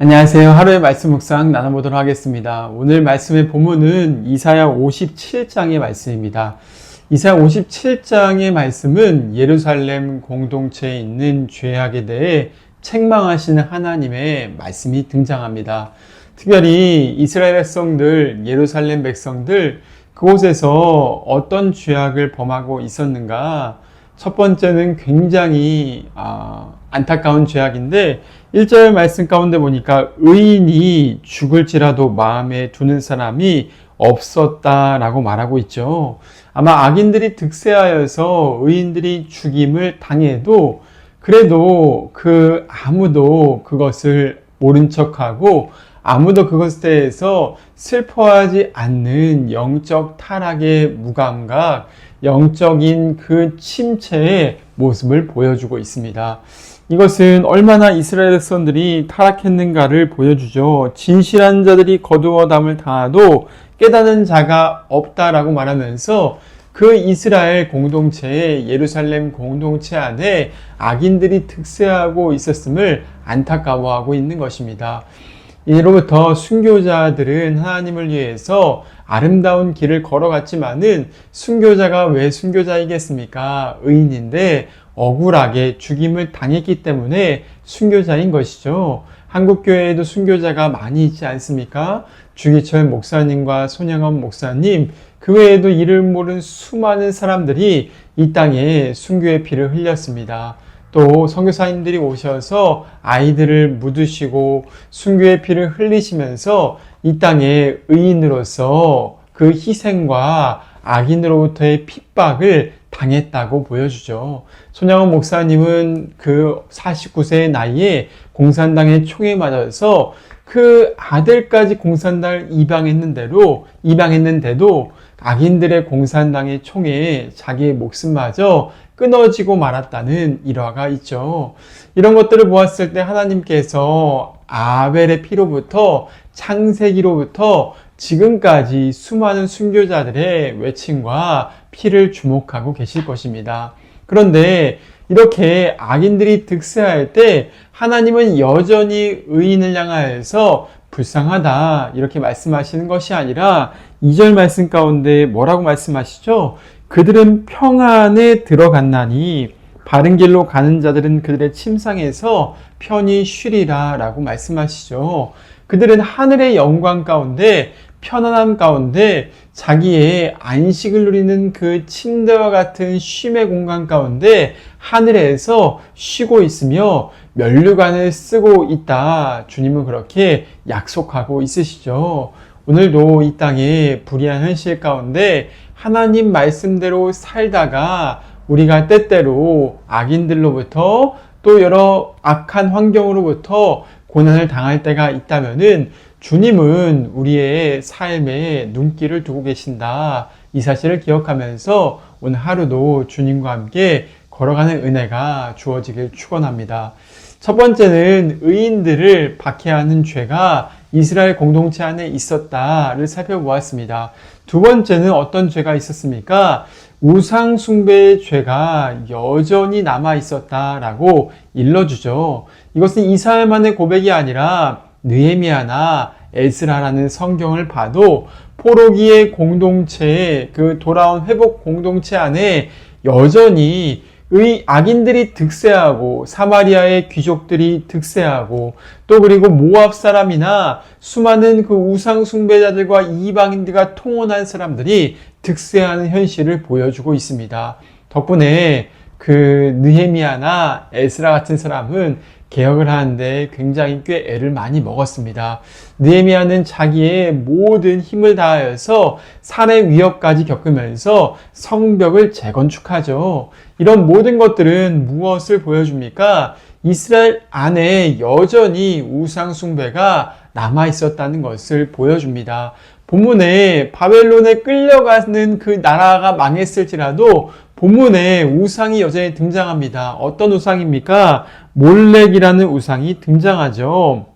안녕하세요. 하루의 말씀 묵상 나눠보도록 하겠습니다. 오늘 말씀의 본문은 이사야 57장의 말씀입니다. 이사야 57장의 말씀은 예루살렘 공동체에 있는 죄악에 대해 책망하시는 하나님의 말씀이 등장합니다. 특별히 이스라엘 백성들, 예루살렘 백성들, 그곳에서 어떤 죄악을 범하고 있었는가? 첫 번째는 굉장히 아, 안타까운 죄악인데 1절 말씀 가운데 보니까 의인이 죽을지라도 마음에 두는 사람이 없었다라고 말하고 있죠. 아마 악인들이 득세하여서 의인들이 죽임을 당해도 그래도 그 아무도 그것을 모른 척하고 아무도 그것에 대해서 슬퍼하지 않는 영적 타락의 무감각, 영적인 그 침체의 모습을 보여주고 있습니다. 이것은 얼마나 이스라엘 백성들이 타락했는가를 보여주죠. 진실한 자들이 거두어 담을 당하도 깨닫는 자가 없다라고 말하면서 그 이스라엘 공동체, 예루살렘 공동체 안에 악인들이 득세하고 있었음을 안타까워하고 있는 것입니다. 이로부터 순교자들은 하나님을 위해서 아름다운 길을 걸어갔지만은 순교자가 왜 순교자이겠습니까? 의인인데 억울하게 죽임을 당했기 때문에 순교자인 것이죠. 한국교회에도 순교자가 많이 있지 않습니까? 주기철 목사님과 손양원 목사님, 그 외에도 이름 모른 수많은 사람들이 이 땅에 순교의 피를 흘렸습니다. 또 선교사님들이 오셔서 아이들을 묻으시고 순교의 피를 흘리시면서 이 땅에 의인으로서 그 희생과 악인으로부터의 핍박을 당했다고 보여주죠. 손양원 목사님은 그 49세의 나이에 공산당의 총에 맞아서 그 아들까지 공산당을 입양했는데도 입양했는데도 악인들의 공산당의 총에 자기의 목숨마저 끊어지고 말았다는 일화가 있죠. 이런 것들을 보았을 때 하나님께서 아벨의 피로부터 창세기로부터 지금까지 수많은 순교자들의 외침과 피를 주목하고 계실 것입니다. 그런데 이렇게 악인들이 득세할 때 하나님은 여전히 의인을 향하여서 불쌍하다 이렇게 말씀하시는 것이 아니라 2절 말씀 가운데 뭐라고 말씀하시죠? 그들은 평안에 들어갔나니 바른 길로 가는 자들은 그들의 침상에서 편히 쉬리라 라고 말씀하시죠. 그들은 하늘의 영광 가운데 편안함 가운데 자기의 안식을 누리는 그 침대와 같은 쉼의 공간 가운데 하늘에서 쉬고 있으며 면류관을 쓰고 있다. 주님은 그렇게 약속하고 있으시죠. 오늘도 이 땅에 불의한 현실 가운데 하나님 말씀대로 살다가 우리가 때때로 악인들로부터 또 여러 악한 환경으로부터 고난을 당할 때가 있다면은 주님은 우리의 삶에 눈길을 두고 계신다. 이 사실을 기억하면서 오늘 하루도 주님과 함께 걸어가는 은혜가 주어지길 축원합니다. 첫 번째는 의인들을 박해하는 죄가 이스라엘 공동체 안에 있었다를 살펴보았습니다. 두 번째는 어떤 죄가 있었습니까? 우상숭배의 죄가 여전히 남아 있었다라고 일러주죠. 이것은 이사야만의 고백이 아니라 느헤미야나 에스라라는 성경을 봐도 포로기의 공동체, 그 돌아온 회복 공동체 안에 여전히 의 악인들이 득세하고 사마리아의 귀족들이 득세하고 또 그리고 모압 사람이나 수많은 그 우상 숭배자들과 이방인들과 통혼한 사람들이 득세하는 현실을 보여주고 있습니다. 덕분에 그 느헤미야나 에스라 같은 사람은 개혁을 하는데 굉장히 꽤 애를 많이 먹었습니다. 느헤미야는 자기의 모든 힘을 다하여서 산의 위협까지 겪으면서 성벽을 재건축하죠. 이런 모든 것들은 무엇을 보여줍니까? 이스라엘 안에 여전히 우상 숭배가 남아 있었다는 것을 보여줍니다. 본문에 바벨론에 끌려가는 그 나라가 망했을지라도 본문에 우상이 여전히 등장합니다. 어떤 우상입니까? 몰렉이라는 우상이 등장하죠.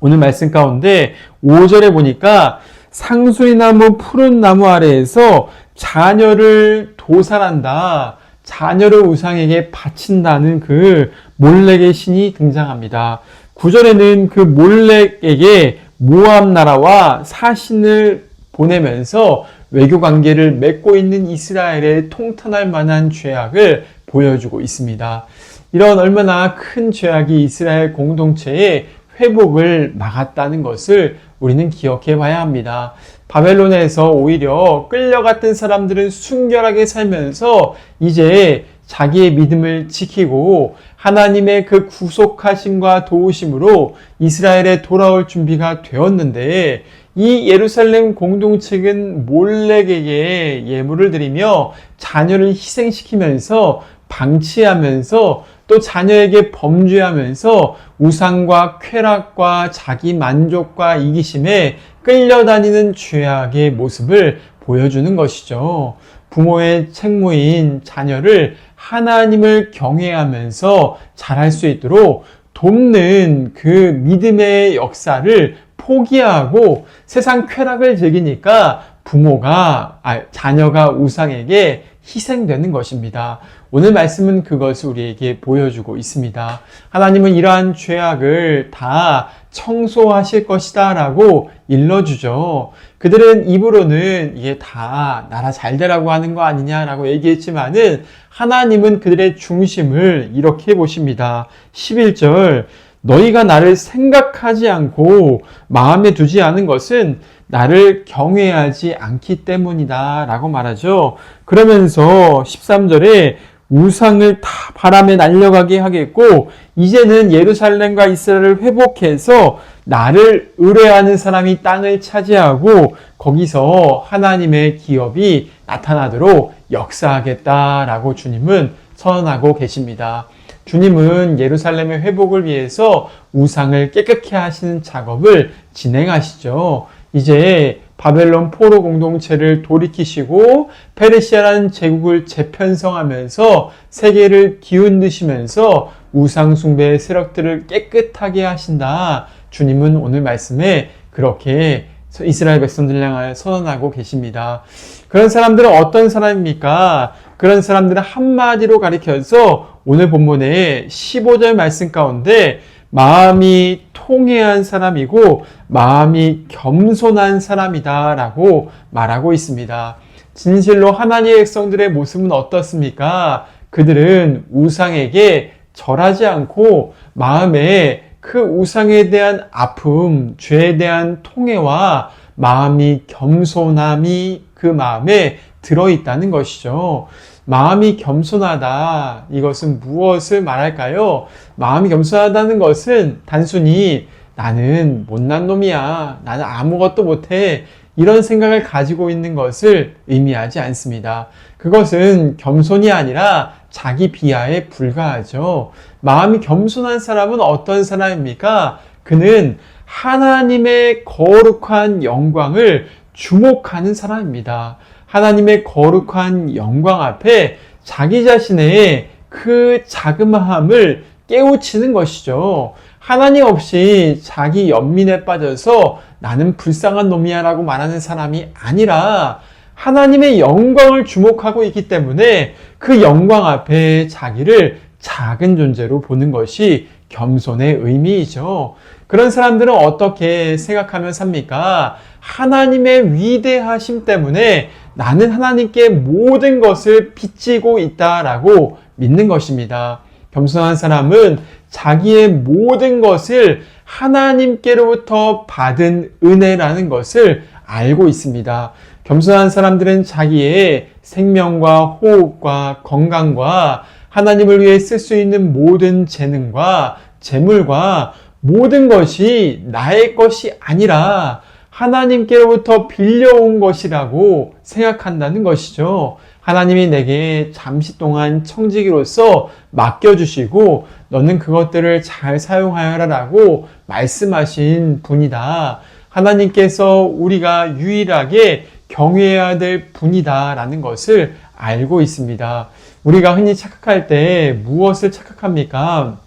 오늘 말씀 가운데 5절에 보니까 상수리 나무 푸른 나무 아래에서 자녀를 도살한다. 자녀를 우상에게 바친다는 그 몰렉의 신이 등장합니다. 구절에는 그 몰렉에게 모압 나라와 사신을 보내면서 외교 관계를 맺고 있는 이스라엘에 통탄할 만한 죄악을 보여주고 있습니다. 이런 얼마나 큰 죄악이 이스라엘 공동체의 회복을 막았다는 것을 우리는 기억해 봐야 합니다. 바벨론에서 오히려 끌려갔던 사람들은 순결하게 살면서 이제 자기의 믿음을 지키고 하나님의 그 구속하심과 도우심으로 이스라엘에 돌아올 준비가 되었는데 이 예루살렘 공동체는 몰렉에게 예물을 드리며 자녀를 희생시키면서 방치하면서 또 자녀에게 범죄하면서 우상과 쾌락과 자기 만족과 이기심에 끌려다니는 죄악의 모습을 보여주는 것이죠. 부모의 책무인 자녀를 하나님을 경외하면서 잘할 수 있도록 돕는 그 믿음의 역사를 포기하고 세상 쾌락을 즐기니까 부모가, 아, 자녀가 우상에게 희생되는 것입니다. 오늘 말씀은 그것을 우리에게 보여주고 있습니다. 하나님은 이러한 죄악을 다 청소하실 것이다 라고 일러주죠. 그들은 입으로는 이게 다 나라 잘 되라고 하는 거 아니냐라고 얘기했지만은 하나님은 그들의 중심을 이렇게 보십니다. 11절 너희가 나를 생각하지 않고 마음에 두지 않은 것은 나를 경외하지 않기 때문이다 라고 말하죠. 그러면서 13절에 우상을 다 바람에 날려가게 하겠고 이제는 예루살렘과 이스라엘을 회복해서 나를 의뢰하는 사람이 땅을 차지하고 거기서 하나님의 기업이 나타나도록 역사하겠다라고 주님은 선언하고 계십니다. 주님은 예루살렘의 회복을 위해서 우상을 깨끗게 하시는 작업을 진행하시죠. 이제 바벨론 포로 공동체를 돌이키시고 페르시아라는 제국을 재편성하면서 세계를 기운드시면서 우상 숭배의 세력들을 깨끗하게 하신다. 주님은 오늘 말씀에 그렇게 이스라엘 백성들 향하여 선언하고 계십니다. 그런 사람들은 어떤 사람입니까? 그런 사람들은 한마디로 가리켜서 오늘 본문의 15절 말씀 가운데 마음이 통해한 사람이고 마음이 겸손한 사람이다 라고 말하고 있습니다. 진실로 하나님의 백성들의 모습은 어떻습니까? 그들은 우상에게 절하지 않고 마음에 그 우상에 대한 아픔, 죄에 대한 통해와 마음이 겸손함이 그 마음에 들어있다는 것이죠. 마음이 겸손하다. 이것은 무엇을 말할까요? 마음이 겸손하다는 것은 단순히 나는 못난 놈이야. 나는 아무것도 못해. 이런 생각을 가지고 있는 것을 의미하지 않습니다. 그것은 겸손이 아니라 자기 비하에 불과하죠. 마음이 겸손한 사람은 어떤 사람입니까? 그는 하나님의 거룩한 영광을 주목하는 사람입니다. 하나님의 거룩한 영광 앞에 자기 자신의 그 자그마함을 깨우치는 것이죠. 하나님 없이 자기 연민에 빠져서 나는 불쌍한 놈이야 라고 말하는 사람이 아니라 하나님의 영광을 주목하고 있기 때문에 그 영광 앞에 자기를 작은 존재로 보는 것이 겸손의 의미이죠. 그런 사람들은 어떻게 생각하면 삽니까? 하나님의 위대하심 때문에 나는 하나님께 모든 것을 빚지고 있다라고 믿는 것입니다. 겸손한 사람은 자기의 모든 것을 하나님께로부터 받은 은혜라는 것을 알고 있습니다. 겸손한 사람들은 자기의 생명과 호흡과 건강과 하나님을 위해 쓸 수 있는 모든 재능과 재물과 모든 것이 나의 것이 아니라 하나님께로부터 빌려온 것이라고 생각한다는 것이죠. 하나님이 내게 잠시 동안 청지기로서 맡겨주시고 너는 그것들을 잘 사용하여라라고 말씀하신 분이다. 하나님께서 우리가 유일하게 경외해야 될 분이다라는 것을 알고 있습니다. 우리가 흔히 착각할 때 무엇을 착각합니까?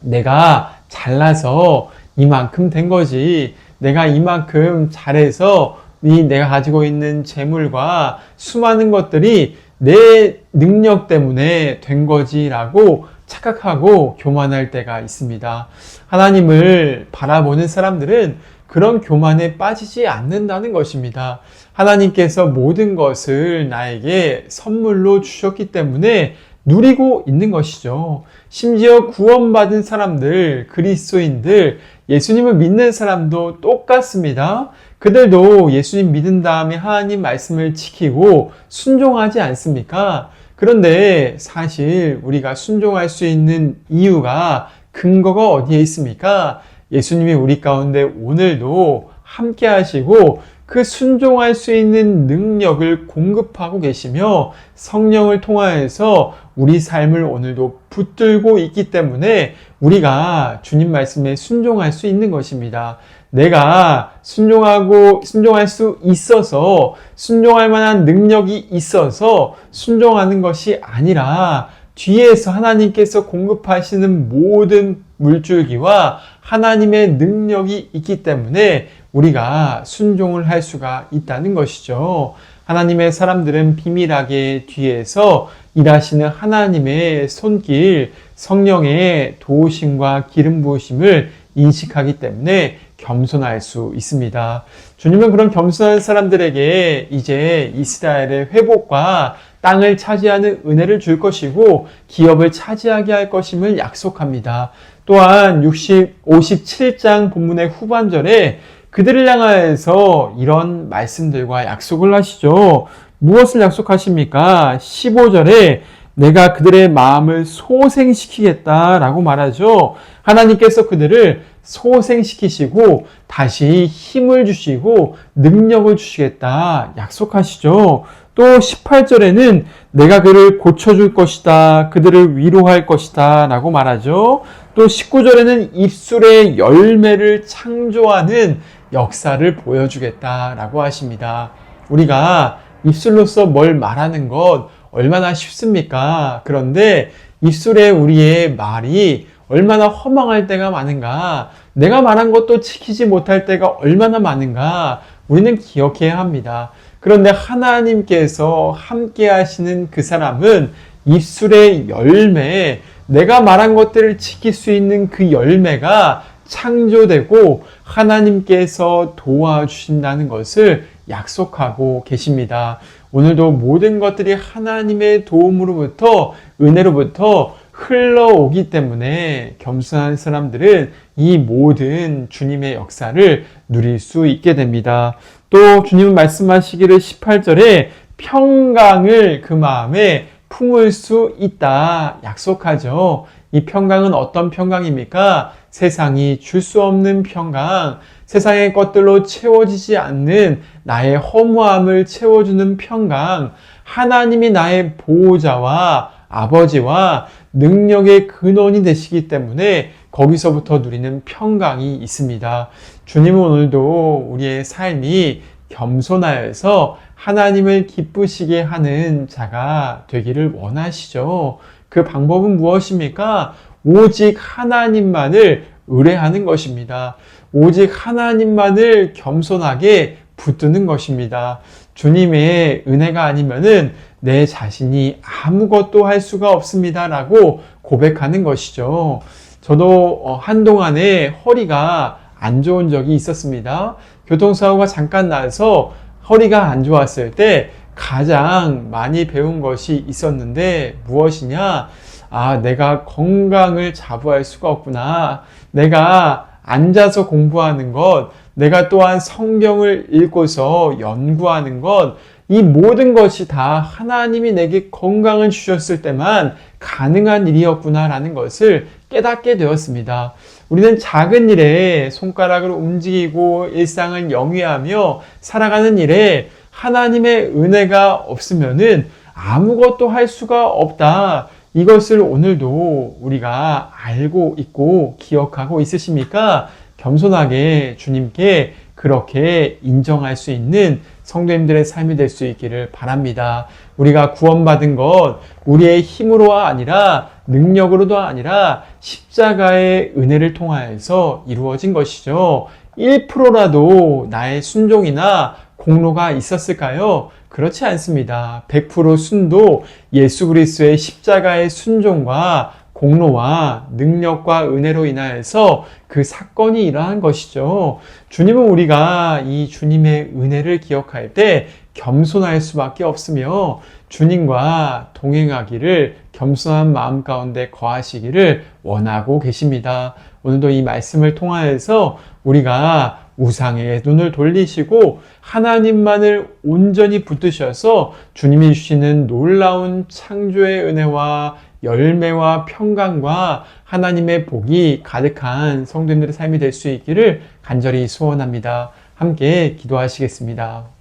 내가 잘나서 이만큼 된 거지. 내가 이만큼 잘해서 이 내가 가지고 있는 재물과 수많은 것들이 내 능력 때문에 된 거지라고 착각하고 교만할 때가 있습니다. 하나님을 바라보는 사람들은 그런 교만에 빠지지 않는다는 것입니다. 하나님께서 모든 것을 나에게 선물로 주셨기 때문에 누리고 있는 것이죠. 심지어 구원받은 사람들, 그리스도인들, 예수님을 믿는 사람도 똑같습니다. 그들도 예수님 믿은 다음에 하나님 말씀을 지키고 순종하지 않습니까? 그런데 사실 우리가 순종할 수 있는 이유가 근거가 어디에 있습니까? 예수님이 우리 가운데 오늘도 함께 하시고 그 순종할 수 있는 능력을 공급하고 계시며 성령을 통하여서 우리 삶을 오늘도 붙들고 있기 때문에 우리가 주님 말씀에 순종할 수 있는 것입니다. 내가 순종하고 순종할 수 있어서 순종할 만한 능력이 있어서 순종하는 것이 아니라 뒤에서 하나님께서 공급하시는 모든 물줄기와 하나님의 능력이 있기 때문에 우리가 순종을 할 수가 있다는 것이죠. 하나님의 사람들은 비밀하게 뒤에서 일하시는 하나님의 손길, 성령의 도우심과 기름 부으심을 인식하기 때문에 겸손할 수 있습니다. 주님은 그런 겸손한 사람들에게 이제 이스라엘의 회복과 땅을 차지하는 은혜를 줄 것이고 기업을 차지하게 할 것임을 약속합니다. 또한 60, 57장 본문의 후반절에 그들을 향하여서 이런 말씀들과 약속을 하시죠. 무엇을 약속하십니까? 15절에 내가 그들의 마음을 소생시키겠다라고 말하죠. 하나님께서 그들을 소생시키시고 다시 힘을 주시고 능력을 주시겠다 약속하시죠. 또 18절에는 내가 그를 고쳐줄 것이다. 그들을 위로할 것이다. 라고 말하죠. 또 19절에는 입술의 열매를 창조하는 역사를 보여주겠다. 라고 하십니다. 우리가 입술로서 뭘 말하는 것 얼마나 쉽습니까? 그런데 입술에 우리의 말이 얼마나 허망할 때가 많은가, 내가 말한 것도 지키지 못할 때가 얼마나 많은가, 우리는 기억해야 합니다. 그런데 하나님께서 함께 하시는 그 사람은 입술의 열매, 내가 말한 것들을 지킬 수 있는 그 열매가 창조되고 하나님께서 도와주신다는 것을 약속하고 계십니다. 오늘도 모든 것들이 하나님의 도움으로부터, 은혜로부터 흘러오기 때문에 겸손한 사람들은 이 모든 주님의 역사를 누릴 수 있게 됩니다. 또 주님은 말씀하시기를 18절에 평강을 그 마음에 품을 수 있다 약속하죠. 이 평강은 어떤 평강입니까? 세상이 줄 수 없는 평강, 세상의 것들로 채워지지 않는 나의 허무함을 채워주는 평강, 하나님이 나의 보호자와 아버지와 능력의 근원이 되시기 때문에 거기서부터 누리는 평강이 있습니다. 주님은 오늘도 우리의 삶이 겸손하여서 하나님을 기쁘시게 하는 자가 되기를 원하시죠. 그 방법은 무엇입니까? 오직 하나님만을 의뢰하는 것입니다. 오직 하나님만을 겸손하게 붙드는 것입니다. 주님의 은혜가 아니면은 내 자신이 아무것도 할 수가 없습니다라고 고백하는 것이죠. 저도 어, 한동안에 허리가 안 좋은 적이 있었습니다. 교통사고가 잠깐 나서 허리가 안 좋았을 때 가장 많이 배운 것이 있었는데 무엇이냐? 아, 내가 건강을 자부할 수가 없구나. 내가 앉아서 공부하는 것, 내가 또한 성경을 읽고서 연구하는 것, 이 모든 것이 다 하나님이 내게 건강을 주셨을 때만 가능한 일이었구나라는 것을 깨닫게 되었습니다. 우리는 작은 일에 손가락을 움직이고 일상을 영위하며 살아가는 일에 하나님의 은혜가 없으면은 아무것도 할 수가 없다. 이것을 오늘도 우리가 알고 있고 기억하고 있으십니까? 겸손하게 주님께 그렇게 인정할 수 있는 성도님들의 삶이 될 수 있기를 바랍니다. 우리가 구원받은 것 우리의 힘으로가 아니라 능력으로도 아니라 십자가의 은혜를 통하여서 이루어진 것이죠. 1%라도 나의 순종이나 공로가 있었을까요? 그렇지 않습니다. 100% 순도 예수 그리스도의 십자가의 순종과 공로와 능력과 은혜로 인하여서 그 사건이 일어난 것이죠. 주님은 우리가 이 주님의 은혜를 기억할 때 겸손할 수밖에 없으며 주님과 동행하기를 겸손한 마음 가운데 거하시기를 원하고 계십니다. 오늘도 이 말씀을 통하여서 우리가 우상의 눈을 돌리시고 하나님만을 온전히 붙드셔서 주님이 주시는 놀라운 창조의 은혜와 열매와 평강과 하나님의 복이 가득한 성도님들의 삶이 될 수 있기를 간절히 소원합니다. 함께 기도하시겠습니다.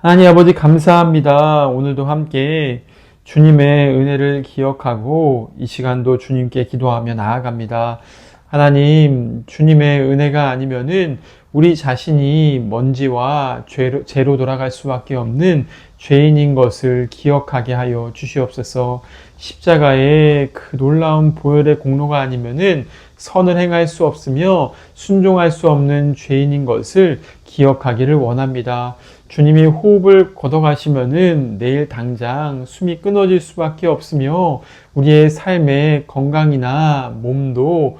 하나님 아버지 감사합니다. 오늘도 함께 주님의 은혜를 기억하고 이 시간도 주님께 기도하며 나아갑니다. 하나님, 주님의 은혜가 아니면은 우리 자신이 먼지와 죄로, 죄로 돌아갈 수밖에 없는 죄인인 것을 기억하게 하여 주시옵소서. 십자가의 그 놀라운 보혈의 공로가 아니면은 선을 행할 수 없으며 순종할 수 없는 죄인인 것을 기억하기를 원합니다. 주님이 호흡을 걷어가시면은 내일 당장 숨이 끊어질 수밖에 없으며 우리의 삶의 건강이나 몸도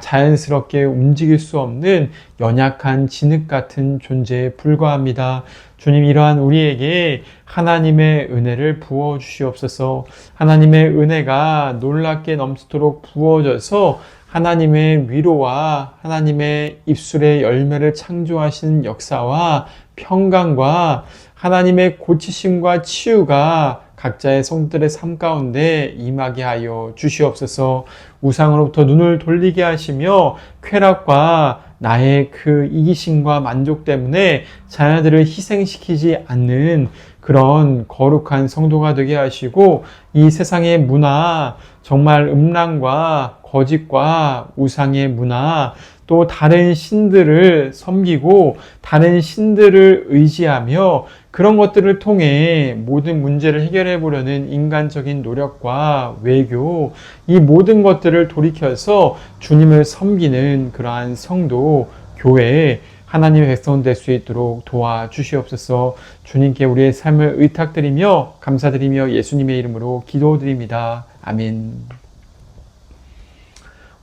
자연스럽게 움직일 수 없는 연약한 진흙 같은 존재에 불과합니다. 주님 이러한 우리에게 하나님의 은혜를 부어 주시옵소서. 하나님의 은혜가 놀랍게 넘치도록 부어져서 하나님의 위로와 하나님의 입술의 열매를 창조하시는 역사와 평강과 하나님의 고치심과 치유가 각자의 성들의 삶 가운데 임하게 하여 주시옵소서. 우상으로부터 눈을 돌리게 하시며 쾌락과 나의 그 이기심과 만족 때문에 자녀들을 희생시키지 않는 그런 거룩한 성도가 되게 하시고 이 세상의 문화 정말 음란과 거짓과 우상의 문화 또 다른 신들을 섬기고 다른 신들을 의지하며 그런 것들을 통해 모든 문제를 해결해 보려는 인간적인 노력과 외교 이 모든 것들을 돌이켜서 주님을 섬기는 그러한 성도 교회 하나님의 백성 될 수 있도록 도와주시옵소서 주님께 우리의 삶을 의탁드리며 감사드리며 예수님의 이름으로 기도드립니다. 아멘.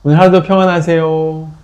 오늘 하루도 평안하세요.